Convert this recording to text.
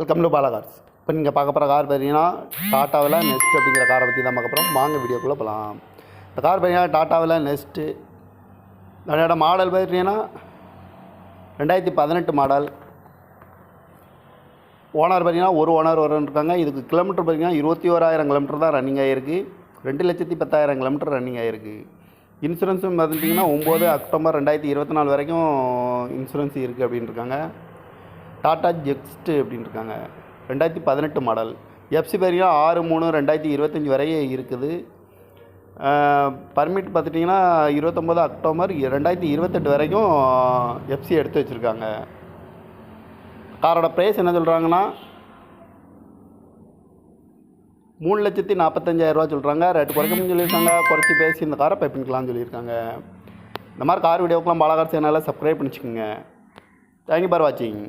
Welcome to பாலகார்ஸ் இப்போ நீங்கள் பார்க்க போகிற கார் பார்த்தீங்கன்னா டாட்டாவில் நெஸ்ட் அப்படிங்கிற காரை பற்றி தான் பார்க்க போகிறோம். வாங்க வீடியோக்குள்ளே போகலாம். இந்த கார் பார்த்தீங்கன்னா டாட்டாவில் நெஸ்ட்டு அதோட மாடல் பார்த்தீங்கன்னா ரெண்டாயிரத்தி பதினெட்டு மாடல். ஓனர் பார்த்தீங்கன்னா ஒரு ஓனர் வரன்னு இருக்காங்க. இதுக்கு கிலோமீட்டர் பார்த்தீங்கன்னா இருபத்தி ஓராயிரம் கிலோமீட்டர் தான் ரன்னிங் ஆகிருக்கு ரெண்டு லட்சத்தி பத்தாயிரம் கிலோமீட்டர் ரன்னிங் ஆகிருக்கு இன்சூரன்ஸும் பார்த்துட்டிங்கன்னா ஒம்பது அக்டோபர் ரெண்டாயிரத்தி இருபத்தி நாலு வரைக்கும் இன்சூரன்ஸ் இருக்குது அப்படின்னு இருக்காங்க. டாடா ஜெக்ஸ்ட்டு அப்படின்னு இருக்காங்க ரெண்டாயிரத்தி பதினெட்டு மாடல். எஃப்சி பார்த்தீங்கன்னா ஆறு மூணு ரெண்டாயிரத்தி இருபத்தஞ்சி வரையே இருக்குது. பர்மிட் பார்த்துட்டிங்கன்னா இருபத்தொம்போது அக்டோபர் ரெண்டாயிரத்தி இருபத்தெட்டு வரைக்கும் எஃப்சி எடுத்து வச்சுருக்காங்க. காரோட ப்ரைஸ் என்ன சொல்கிறாங்கன்னா மூணு லட்சத்தி நாற்பத்தஞ்சாயிரரூவா சொல்கிறாங்க ரேட்டு குறைக்கணும்னு சொல்லியிருக்காங்க. குறைச்சி பேசி இந்த காரை பை பண்ணிக்கலாம்னு சொல்லியிருக்காங்க. இந்த மாதிரி கார் வீடியோக்கெலாம் பாலகார் சேனலில் சப்ஸ்கிரைப் பண்ணிச்சுக்கோங்க. தேங்க்யூ ஃபார் வாட்சிங்